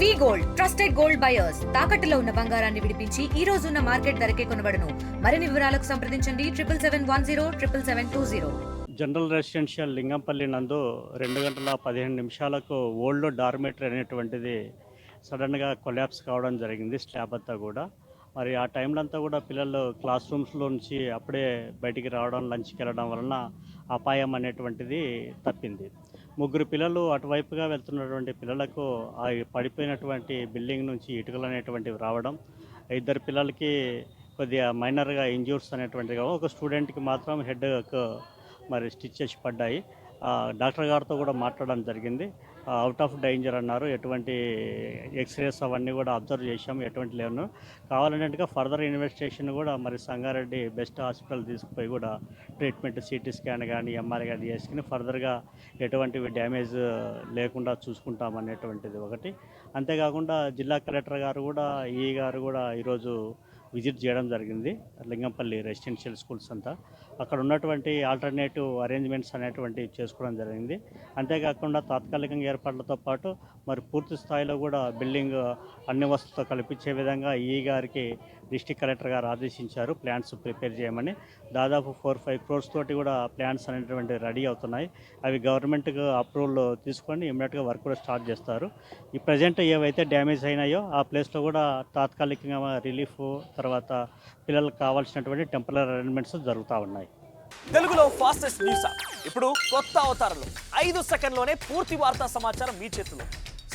V gold trusted gold buyers. తాకట్టులో ఉన్న బంగారాన్ని విడిపించి ఈ రోజు ఉన్న మార్కెట్ ధరకే కొనబడను. మరిన్ని వివరాలకు సంప్రదించండి triple seven one zero triple seven two zero. General residential Lingampally నందు రెండు గంటల పదిహేను నిమిషాలకు ఓల్డ్ డార్మేటరీ అనేటువంటిది సడన్గా కొలాప్స్ కావడం జరిగింది స్లాబ్ అంతా కూడా. మరి ఆ టైంలో అంతా కూడా పిల్లలు క్లాస్ రూమ్స్లో నుంచి అప్పుడే బయటికి రావడం లంచ్కి వెళ్ళడం వలన అపాయం అనేటువంటిది తప్పింది. ముగ్గురు పిల్లలు అటువైపుగా వెళ్తున్నటువంటి పిల్లలకు ఆ పడిపోయినటువంటి బిల్డింగ్ నుంచి ఇటుకలు అనేటువంటివి రావడం ఇద్దరు పిల్లలకి కొద్దిగా మైనర్గా ఇంజ్యూర్స్ అనేటువంటివి కావు. ఒక స్టూడెంట్కి మాత్రం హెడ్ మరి స్టిచ్ చేసి పడ్డాయి డాక్టర్ గారితో కూడా మాట్లాడడం జరిగింది. అవుట్ ఆఫ్ డేంజర్ అన్నారు. ఎటువంటి ఎక్స్రేస్ అవన్నీ కూడా అబ్జర్వ్ చేశాము. ఎటువంటి లేవు కావాలన్నట్టుగా ఫర్దర్ ఇన్వెస్టిగేషన్ కూడా మరి సంగారెడ్డి బెస్ట్ హాస్పిటల్ తీసుకుపోయి కూడా ట్రీట్మెంట్ సిటీ స్కాన్ కానీ ఎంఆర్ఐ కానీ చేసుకుని ఫర్దర్గా ఎటువంటి డ్యామేజ్ లేకుండా చూసుకుంటామనేటువంటిది ఒకటి. అంతేకాకుండా జిల్లా కలెక్టర్ గారు కూడా ఈ గారు కూడా ఈరోజు విజిట్ చేయడం జరిగింది. లింగంపల్లి రెసిడెన్షియల్ స్కూల్స్ అంతా. అక్కడ ఉన్నటువంటి ఆల్టర్నేటివ్ అరేంజ్మెంట్స్ అనేటువంటివి చేసుకోవడం జరిగింది. అంతేకాకుండా తాత్కాలికంగా ఏర్పాట్లతో పాటు మరి పూర్తి స్థాయిలో కూడా బిల్డింగ్ అన్ని వసతులతో కల్పించే విధంగా ఈ గారికి డిస్టిక్ కలెక్టర్ గారు ఆదేశించారు ప్లాన్స్ ప్రిపేర్ చేయమని. దాదాపు ఫోర్ ఫైవ్ క్రోర్స్ తోటి కూడా ప్లాన్స్ అనేటువంటి రెడీ అవుతున్నాయి. అవి గవర్నమెంట్కి అప్రూవల్ తీసుకొని ఇమ్మీడియట్గా వర్క్ కూడా స్టార్ట్ చేస్తారు. ఈ ప్రజెంట్ ఏవైతే డ్యామేజ్ అయినాయో ఆ ప్లేస్లో కూడా తాత్కాలికంగా రిలీఫ్ తర్వాత పిల్లలకు కావాల్సినటువంటి టెంపరీ అరేంజ్మెంట్స్ జరుగుతూ ఉన్నాయి. తెలుగులో ఫాస్టెస్ట్ న్యూస్. ఇప్పుడు కొత్త అవతారంలో. ఐదు సెకండ్లోనే పూర్తి వార్తా సమాచారం మీ చేతిలో.